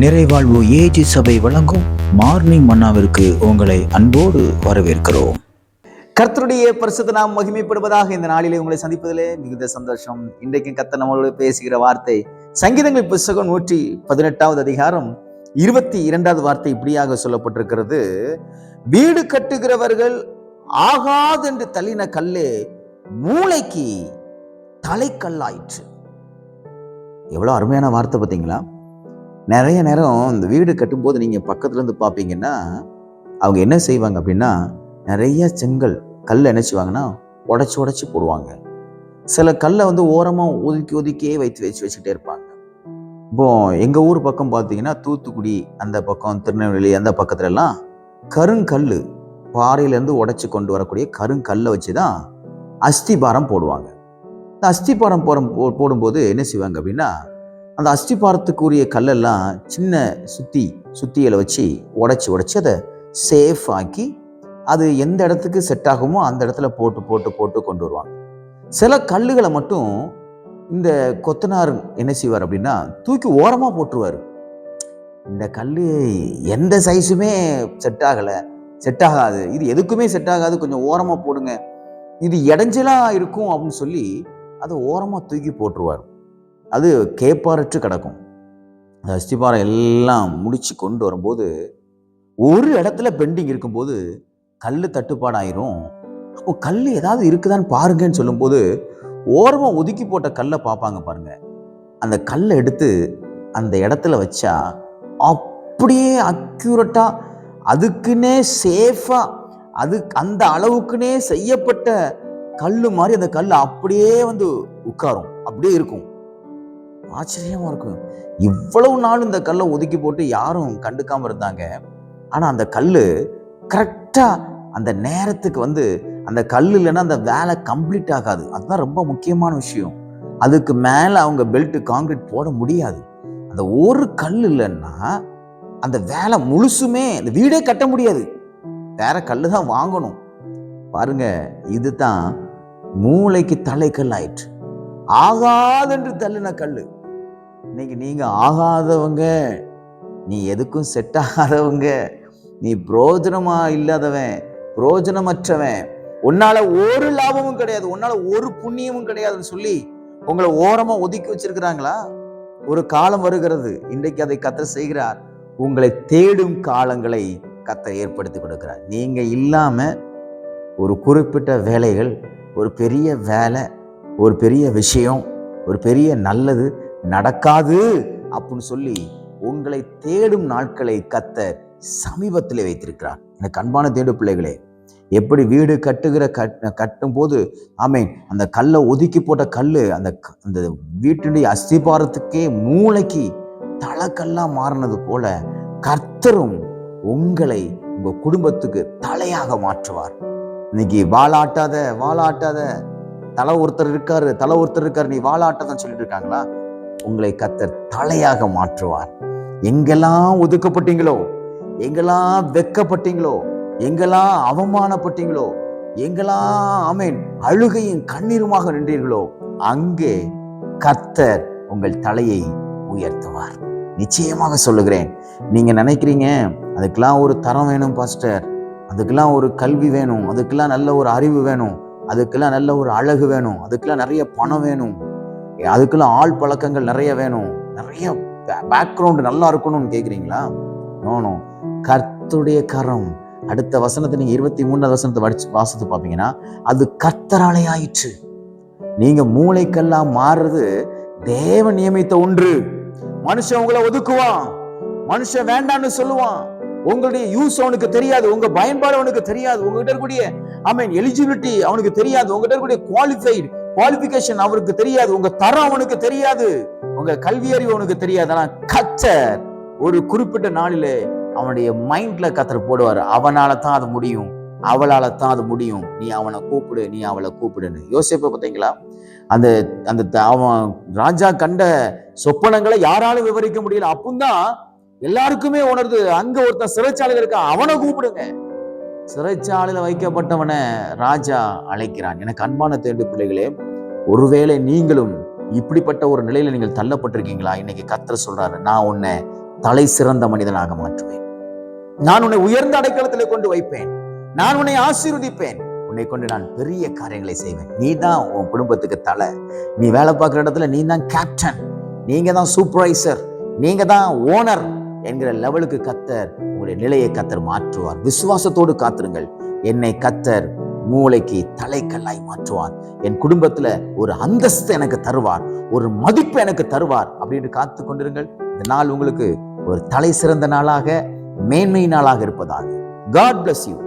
நிறைவாழ்வு AG சபை வழங்கும் morning மன்னாவிற்கு உங்களை அன்போடு வரவேற்கிறோம். கர்த்தருடைய பரிசுத்த நாம் மகிமைப்படுவதாக இந்த நாளிலே உங்களை சந்திப்பதிலே மிகுந்த சந்தோஷம். இன்றைக்கும் கத்த நம்மளோடு பேசுகிற வார்த்தை சங்கீதங்கள் புஸ்தகம் நூற்றி பதினெட்டாவது அதிகாரம் இருபத்தி இரண்டாவது வார்த்தை இப்படியாக சொல்லப்பட்டிருக்கிறது. வீடு கட்டுகிறவர்கள் ஆகாதென்று தள்ளின கல்லே மூளைக்கு தலைக்கல்லாயிற்று. எவ்வளோ அருமையான வார்த்தை பார்த்தீங்களா? நிறைய நேரம் இந்த வீடு கட்டும்போது நீங்கள் பக்கத்துல இருந்து பார்ப்பீங்கன்னா அவங்க என்ன செய்வாங்க அப்படின்னா நிறைய செங்கல் கல் என்ன செய்வாங்கன்னா உடச்சி உடச்சி போடுவாங்க. சில கல்லை வந்து ஓரமாக ஒதுக்கி ஒதுக்கியே வைத்து வச்சு வச்சுக்கிட்டே இருப்பாங்க. இப்போ எங்கள் ஊர் பக்கம் பார்த்தீங்கன்னா தூத்துக்குடி அந்த பக்கம் திருநெல்வேலி அந்த பக்கத்துலலாம் கருங்கல் பாறையிலேருந்து உடச்சி கொண்டு வரக்கூடிய கருங்கல்லை வச்சு தான் அஸ்திபாரம் போடுவாங்க. இந்த அஸ்திபாரம் போற போ- போடும்போது என்ன செய்வாங்க அப்படின்னா அந்த அஸ்திபாரத்துக்குரிய கல்லெல்லாம் சின்ன சுத்தி சுத்தியில் வச்சு உடச்சி உடச்சி அதை சேஃப் ஆக்கி அது எந்த இடத்துக்கு செட் ஆகுமோ அந்த இடத்துல போட்டு போட்டு போட்டு கொண்டு வருவாங்க. சில கல்லுகளை மட்டும் இந்த கொத்தனார் என்ன செய்வார் அப்படின்னா தூக்கி ஓரமாக போட்டுருவார். இந்த கல் எந்த சைஸுமே செட் ஆகலை செட் ஆகாது. இது எதுக்குமே செட் ஆகாது கொஞ்சம் ஓரமாக போடுங்க. இது இடைஞ்சலாக இருக்கும் அப்படின்னு சொல்லி அதை ஓரமாக தூக்கி போட்டுருவார். அது கேப்பாரற்று கிடக்கும். அந்த அஸ்திபாரம் எல்லாம் முடித்து கொண்டு வரும்போது ஒரு இடத்துல பெண்டிங் இருக்கும்போது கல் தட்டுப்பாடாயிரும். அப்போ கல் ஏதாவது இருக்குதான்னு பாருங்கன்னு சொல்லும்போது ஓரமாக ஒதுக்கி போட்ட கல்லை பார்ப்பாங்க பாருங்கள் அந்த கல்லை எடுத்து அந்த இடத்துல வச்சா அப்படியே அக்யூரட்டாக அதுக்குன்னே சேஃபாக அது அந்த அளவுக்குன்னே செய்யப்பட்ட கல் மாதிரி அந்த கல் அப்படியே வந்து உட்காரும். அப்படியே இருக்கும். ஆச்சரியமாக இருக்கும் இவ்வளவு நாள் இந்த கல்லை ஒதுக்கி போட்டு யாரும் கண்டுக்காமல் இருந்தாங்க. ஆனால் அந்த கல் கரெக்டாக அந்த நேரத்துக்கு வந்து அந்த கல் இல்லைன்னா அந்த வேலை கம்ப்ளீட் ஆகாது. அதுதான் ரொம்ப முக்கியமான விஷயம். அதுக்கு மேலே அவங்க பெல்ட்டு காங்கிரீட் போட முடியாது. அந்த ஒரு கல் இல்லைன்னா அந்த வேலை முழுசுமே அந்த வீடே கட்ட முடியாது. வேற கல்லு தான் வாங்கணும். பாருங்க இதுதான் மூளைக்கு தலைக்கல் ஆயிற்று. ஆகாதென்று தள்ளின கல் இன்னைக்கு நீங்கள் ஆகாதவங்க. நீ எதுக்கும் செட் ஆகாதவங்க. நீ புரோஜனமாக இல்லாதவன் புரோஜனமற்றவன். உன்னால் ஒரு லாபமும் கிடையாது. உன்னால் ஒரு புண்ணியமும் கிடையாதுன்னு சொல்லி உங்களை ஓரமாக ஒதுக்கி வச்சிருக்கிறாங்களா? ஒரு காலம் வருகிறது. இன்றைக்கு அதை கத்த செய்கிறார். உங்களை தேடும் காலங்களை கத்த ஏற்படுத்தி கொடுக்கிறார். நீங்கள் இல்லாமல் ஒரு குறிப்பிட்ட வேலைகள் ஒரு பெரிய வேலை ஒரு பெரிய விஷயம் ஒரு பெரிய நல்லது நடக்காது அப்படின்னு சொல்லி உங்களை தேடும் நாட்களை கத்தர் சமீபத்திலே வைத்திருக்கிறார். எனக்கு அன்பான தேடு பிள்ளைகளே எப்படி வீடு கட்டுகிற கட் கட்டும் போது ஆமீன் அந்த கல்லை ஒதுக்கி போட்ட கல் அந்த க- அந்த வீட்டினுடைய அஸ்திபாரத்துக்கே மூளைக்கு தலைக்கல்லாக மாறினது போல கர்த்தரும் உங்களை உங்க குடும்பத்துக்கு தலையாக மாற்றுவார். இன்னைக்கு வாலாட்டாத வாலாட்டாத தலை ஒருத்தர் இருக்காரு தலை ஒருத்தர் இருக்காரு நீ வாழாட்டதான் சொல்லிட்டு இருக்காங்களா? உங்களை கத்தர் தலையாக மாற்றுவார். எங்கெல்லாம் ஒதுக்கப்பட்டீங்களோ எங்கெல்லாம் வெக்கப்பட்டீங்களோ எங்கெல்லாம் அவமானப்பட்டீங்களோ எங்கெல்லாம் ஆமேன் அழுகையும் கண்ணீருமாக நின்றீர்களோ அங்கே கத்தர் உங்கள் தலையை உயர்த்துவார். நிச்சயமாக சொல்லுகிறேன். நீங்க நினைக்கிறீங்க அதுக்கெல்லாம் ஒரு தரம் வேணும் பாஸ்டர். அதுக்கெல்லாம் ஒரு கல்வி வேணும் அதுக்கெல்லாம் நல்ல ஒரு அறிவு வேணும் அதுக்கெல்லாம் நல்ல ஒரு அழகு வேணும் அதுக்கெல்லாம் நிறைய பணம் வேணும். அதுக்கெல்லாம் ஆள் பழக்கங்கள் நிறைய வேணும். நிறைய பேக்ரவுண்டு நல்லா இருக்கணும்னு கேட்குறீங்களா நோனோ கர்த்துடைய கரம். அடுத்த வசனத்தை நீங்கள் இருபத்தி மூணாவது வசனத்தை படிச்சு வாசத்து பார்ப்பீங்கன்னா அது கர்த்தராலே ஆயிற்று. நீங்கள் மூளைக்கெல்லாம் மாறுறது தேவன் நியமித்த ஒன்று. மனுஷன் உங்களை ஒதுக்குவான். மனுஷன் வேண்டான்னு சொல்லுவான். உங்களுடைய யூஸ் அவனுக்கு தெரியாது. உங்க பயன்பாடு அவனுக்கு தெரியாது. உங்ககிட்ட இருக்கக்கூடிய ஐ மீன் எலிஜிபிலிட்டி அவனுக்கு தெரியாது. உங்ககிட்ட இருக்கக்கூடிய குவாலிஃபைடு குவாலிஃபிகேஷன் அவருக்கு தெரியாது உங்க தரம் அவனுக்கு தெரியாது உங்க கல்வி அறிவு அவனுக்கு தெரியாது. ஆனா கத்தர் ஒரு குறிப்பிட்ட நாளில அவனுடைய மைண்ட்ல கத்தர் போடுவார். அவனால தான் அது முடியும். அவளால தான் அது முடியும். நீ அவனை கூப்பிடு நீ அவளை கூப்பிடுன்னு. யோசிப்ப பார்த்தீங்களா? அந்த அந்த த- அவன் ராஜா கண்ட சொப்பனங்களை யாராலும் விவரிக்க முடியல. அப்பந்தான் எல்லாருக்குமே உணர்ந்து அங்க ஒருத்தன் சிறைச்சாலையில் இருக்கான் அவனை கூப்பிடுங்க. சிறைச்சாலையில் வைக்கப்பட்டவனை ராஜா அழைக்கிறான். எனக்கு அன்பான தேர்ந்து பிள்ளைகளே ஒருவேளை நீங்களும் இப்படிப்பட்ட ஒரு நிலையில நீங்கள் தள்ளப்பட்டிருக்கீங்களா? இன்னைக்கு கத்திர சொல்றாரு நான் உன்னை தலை சிறந்த மனிதனாக மாற்றுவேன். நான் உன்னை உயர்ந்த அடைக்கலத்தில் கொண்டு வைப்பேன். நான் உன்னை ஆசீர்வதிப்பேன். உன்னை கொண்டு நான் பெரிய காரியங்களை செய்வேன். நீ தான் உன் குடும்பத்துக்கு தலை. நீ வேலை பார்க்குற இடத்துல நீ தான் கேப்டன் நீங்க தான் சூப்பர்வைசர் நீங்க தான் ஓனர் என்கிற லெவலுக்கு கத்தர் உங்களுடைய நிலையை கத்தர் மாற்றுவார். விசுவாசத்தோடு காத்திருங்கள். என்னை கத்தர் மூளைக்கு தலைக்கல்லாய் மாற்றுவார். என் குடும்பத்துல ஒரு அந்தஸ்து எனக்கு தருவார். ஒரு மதிப்பு எனக்கு தருவார். அப்படின்னு காத்து கொண்டிருங்கள். இந்த நாள் உங்களுக்கு ஒரு தலை சிறந்த நாளாக மேன்மை நாளாக இருப்பதாக. God bless you